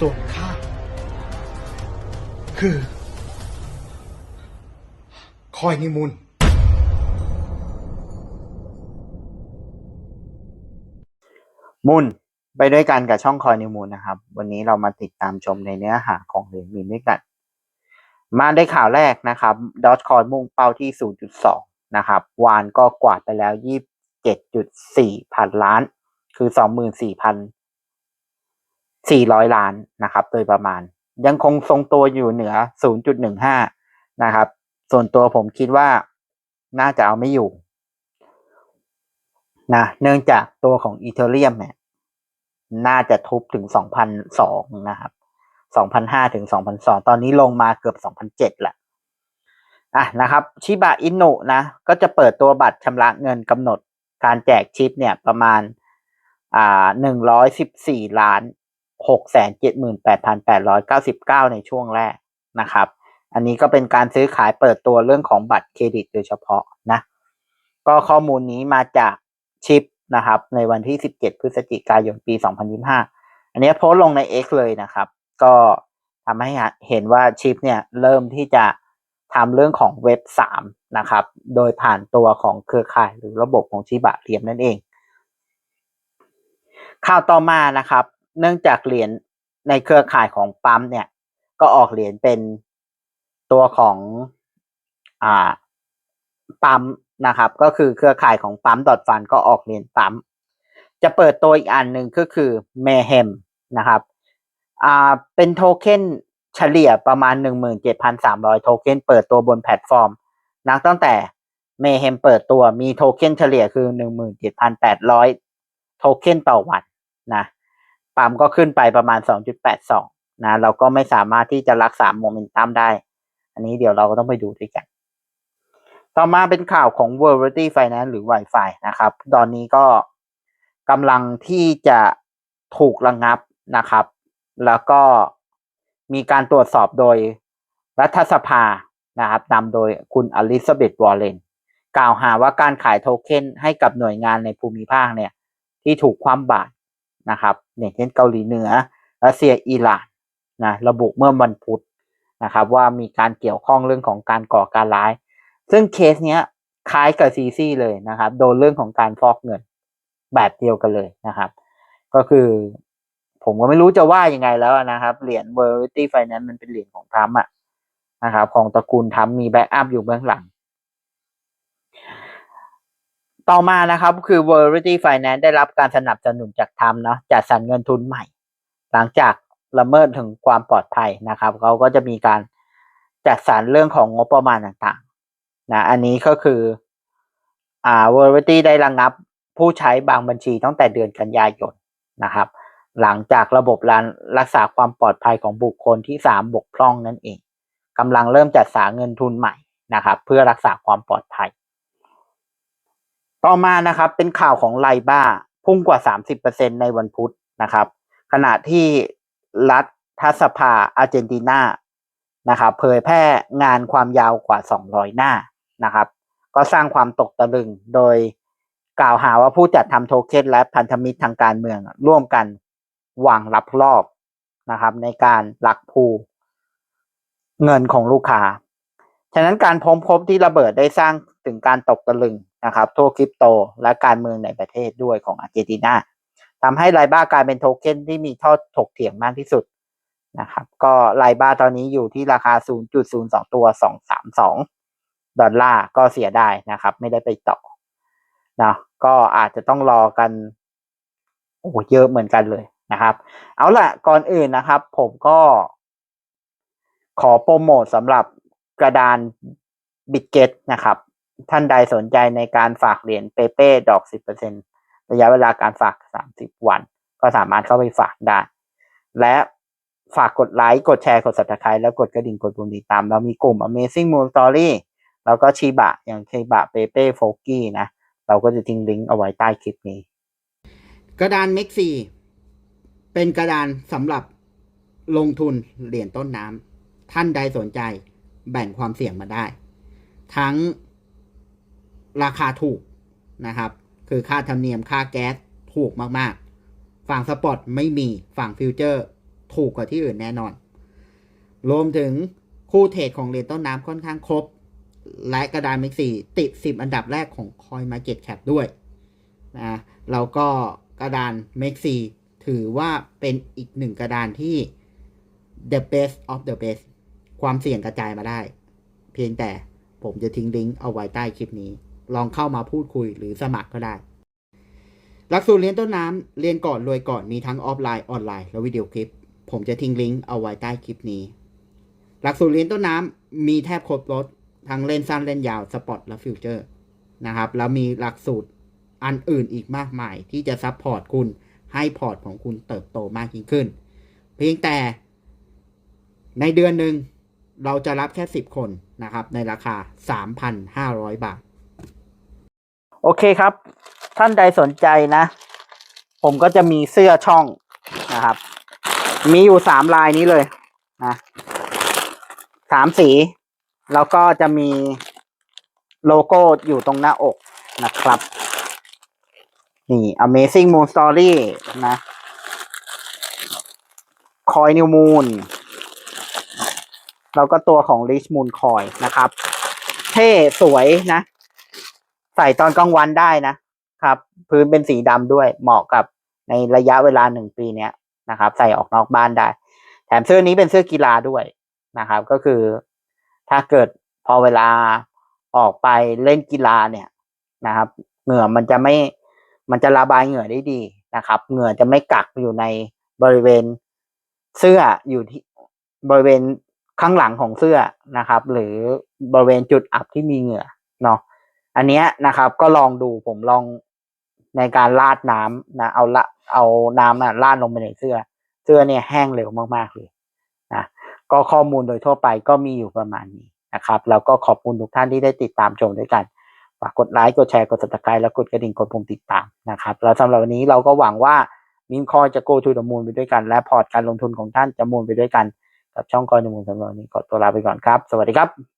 ส่วนข้าคือ คอยนิมูลมุนไปด้วยกันกับช่องคอยนิมูลนะครับ วันนี้เรามาติดตามชมในเนื้อหาของเหรียญมินด้วยกัน มาได้ข่าวแรกนะครับดอทคอยมุ่งเป้าที่ 0.2 นะครับ วานก็กวาดไปแล้ว 27.4 พันล้าน คือ 400 ล้านนะครับ โดยประมาณ ยังคงทรงตัวอยู่เหนือ 0.15 นะครับ ส่วนตัวผมคิดว่าน่าจะเอาไม่อยู่นะเนื่องจากตัวของอีเทเรียมเนี่ยน่าจะทุบถึง 2,002 นะครับ 2,005 ถึง 2,002 ตอนนี้ลงมาเกือบ 2,007แหละอะนะครับชิบะอินุนะก็จะเปิดตัวบัตรชำระเงินกำหนดการแจกชิปเนี่ยประมาณอ่า114 ล้าน 678,899 ในช่วงแรกนะครับ อันนี้ก็เป็นการซื้อขายเปิดตัวเรื่องของบัตรเครดิตโดยเฉพาะนะ ก็ข้อมูลนี้มาจากชิปนะครับ ในวันที่ 17 พฤศจิกายนปี 2025 อันนี้โพสต์ลงใน X เลยนะครับ ก็ทำให้เห็นว่าชิปเนี่ยเริ่มที่จะทำเรื่องของเว็บ 3 นะครับ โดยผ่านตัวของเครือข่ายหรือระบบของชิบะเรียมนั่นเอง ข่าวต่อมานะครับ เนื่องจากเหรียญในเครือข่ายของปั๊มเนี่ย ก็ออกเหรียญเป็นตัวของอ่าปั๊มนะครับ ก็คือเครือข่ายของปั๊มดอทฟันก็ออกเหรียญปั๊ม จะเปิดตัวอีกอันหนึ่งก็คือเมเฮมนะครับอ่าเป็นโทเค็นเฉลี่ยประมาณ 17,300 โทเค็นเปิดตัวบนแพลตฟอร์มนับตั้งแต่เมเฮมเปิดตัวมีโทเค็นเฉลี่ยคือ 17,800 โทเค็นต่อวันนะ ปั๊มก็ขึ้นไปประมาณ 2.82 นะ เราก็ไม่สามารถที่จะรักษาโมเมนตัมได้ อันนี้เดี๋ยวเราก็ต้องไปดูด้วยกัน ต่อมาเป็นข่าวของ World Reality Finance หรือ Wi-Fi นะครับ ตอนนี้ก็กำลังที่จะถูกระงงับนะครับ แล้วก็มีการตรวจสอบโดยรัฐสภานะครับนำโดยคุณอลิซาเบธวอร์เรนกล่าวหาว่าการขายโทเค็นให้กับหน่วยงานในภูมิภาคเนี่ย ที่ถูกคว่ำบาตร นะครับอย่างเช่นเกาหลีเหนือรัสเซียอิหร่านนะระบุเมื่อวันพุธนะครับ ว่ามีการเกี่ยวข้องเรื่องของการก่อการร้าย ซึ่งเคสเนี้ยคล้ายกับซีซีเลยนะครับ โดนเรื่องของการฟอกเงินแบบเดียวกันเลยนะครับ ก็คือ ผมก็ไม่รู้จะว่ายังไงแล้วนะครับ เหรียญ v e r i t y Finance มันเป็นเหรียญของทรัมป์อะนะครับ ของตระกูลทรัมป์มีแบ็กอัพอยู่เบื้องหลัง ต่อมานะครับคือ v e r i t y Finance ได้รับการสนับสนุนจากทรัมป์เนาะจัดสรรเงินทุนใหม่ หลังจากละเมิดถึงความปลอดภัยนะครับเขาก็จะมีการจัดสรรเรื่องของงบประมาณต่างๆนะอันนี้ก็คืออ่า v e r i t y ได้ระงงับผู้ใช้บางบัญชีตั้งแต่เดือนกันยายนนะครับ หลังจากระบบการรักษาความปลอดภัยของบุคคลที่สามบกพร่องนั่นเองกำลังเริ่มจัดสรรเงินทุนใหม่นะครับ เพื่อรักษาความปลอดภัย ต่อมานะครับเป็นข่าวของไลบ้าพุ่งกว่า 30%ในวันพุธนะครับ ขณะที่รัฐทัสภาอาร์เจนตินานะครับเผยแพร่งานความยาวกว่า 200 หน้านะครับ ก็สร้างความตกตะลึงโดยกล่าวหาว่าผู้จัดทำโทเค็นและพันธมิตรทางการเมืองร่วมกันวางรับรอบนะครับ ในการหลักภูเงินของลูกค้า ฉะนั้นการพบพบที่ระเบิดได้สร้างถึงการตกตะลึง นะครับทั่วคริปโตและการเมืองในประเทศด้วยของอาร์เจนตินาทำให้ไลบ้ากลายเป็นโทเค็นที่มีทอดถกเถียงมากที่สุดนะครับ ก็ไลบ้าตอนนี้อยู่ที่ราคา 0.02 ตัว 232 ดอลลาร์ก็เสียได้นะครับ ไม่ได้ไปต่อนะก็อาจจะต้องรอกันโอ้เยอะเหมือนกันเลยนะครับ เอาละก่อนอื่นนะครับ ผมก็ขอโปรโมทสำหรับกระดานบิ g เกตนะครับ ท่านใดสนใจในการฝากเหรียญเปเป้ดอก 10%ระยะเวลาการฝาก 30 วัน ก็สามารถเข้าไปฝากได้ และฝากกดไลค์ กดแชร์ กด subscribe แล้วกดกระดิ่งกดปุ่มติดตาม เรามีกลุ่ม Amazing Moon Story แล้วก็ชีบะ อย่างชีบะเปเป้โฟกี้นะ เราก็จะทิ้งลิงก์เอาไว้ใต้คลิปนี้ กระดานเม็กซีเป็นกระดานสำหรับลงทุนเหรียญต้นน้ำท่านใดสนใจแบ่งความเสี่ยงมาได้ ทั้ง ราคาถูกนะครับ คือค่าธรรมเนียมค่าแก๊สถูกมากๆ ฝั่งสปอตไม่มีฝั่งฟิวเจอร์ถูกกว่าที่อื่นแน่นอน รวมถึงคู่เทรดของเหรียญต้นน้ำค่อนข้างครบ และกระดานเม็กซี่ติด 10 อันดับแรกของ Coin Market Cap ด้วยนะแล้วก็กระดานเม็กซี่ถือว่าเป็นอีกหนึ่งกระดานที่ the best of the best ความเสี่ยงกระจายมาได้ เพียงแต่ผมจะทิ้งลิงก์เอาไว้ใต้คลิปนี้ ลองเข้ามาพูดคุยหรือสมัครก็ได้ หลักสูตรเรียนต้นน้ำเรียนก่อนรวยก่อนมีทั้งออฟไลน์ออนไลน์และวิดีโอคลิป ผมจะทิ้งลิงก์เอาไว้ใต้คลิปนี้ หลักสูตรเรียนต้นน้ำมีแทบครบรถทั้งเล่นสั้นเล่นยาวสปอร์ตและฟิวเจอร์นะครับแล้วมีหลักสูตรอันอื่นอีกมากมาย ที่จะซัพพอร์ตคุณให้พอร์ตของคุณเติบโตมากยิ่งขึ้น เพียงแต่ในเดือนหนึ่งเราจะรับแค่ 10 คนนะครับ ในราคา 3,500 บาท โอเคครับ ท่านใดสนใจนะ ผมก็จะมีเสื้อช่องนะครับ มีอยู่สามลายนี้เลยนะสามสี แล้วก็จะมีโลโก้อยู่ตรงหน้าอกนะครับ นี่ Amazing Moon Story นะ คอยนิวมูนแล้วก็ตัวของ Rich Moon Coin นะครับ เท่สวยนะ ใส่ตอนกลางวันได้นะครับ พื้นเป็นสีดำด้วยเหมาะกับในระยะเวลาหนึ่งปีเนี้ยนะครับ ใส่ออกนอกบ้านได้ แถมเสื้อนี้เป็นเสื้อกีฬาด้วยนะครับ ก็คือถ้าเกิดพอเวลาออกไปเล่นกีฬาเนี่ยนะครับ เหงื่อมันจะไม่มันจะระบายเหงื่อได้ดีนะครับ เหงื่อจะไม่กักอยู่ในบริเวณเสื้ออยู่ที่บริเวณข้างหลังของเสื้อนะครับ หรือบริเวณจุดอับที่มีเหงื่อเนาะ อันเนี้ยนะครับ ก็ลองดูผมลองในการราดน้ำนะเอาละเอาน้ำน่ะราดลงไปในเสื้อ เสื้อเนี่ยแห้งเร็วมากๆเลยนะก็ข้อมูลโดยทั่วไปก็มีอยู่ประมาณนี้นะครับแล้วก็ขอบคุณทุกท่านที่ได้ติดตามชมด้วยกันฝากกดไลค์กดแชร์กด subscribe แล้วกดกระดิ่งกดปุ่มติดตามนะครับแล้วสำหรับวันนี้เราก็หวังว่ามิมคอยจะ go to the moon ไปด้วยกัน และพอร์ตการลงทุนของท่านจะมูนไปด้วยกัน กับช่องคอย the moon สำหรับวันนี้ขอตัวลาไปก่อนครับ สวัสดีครับ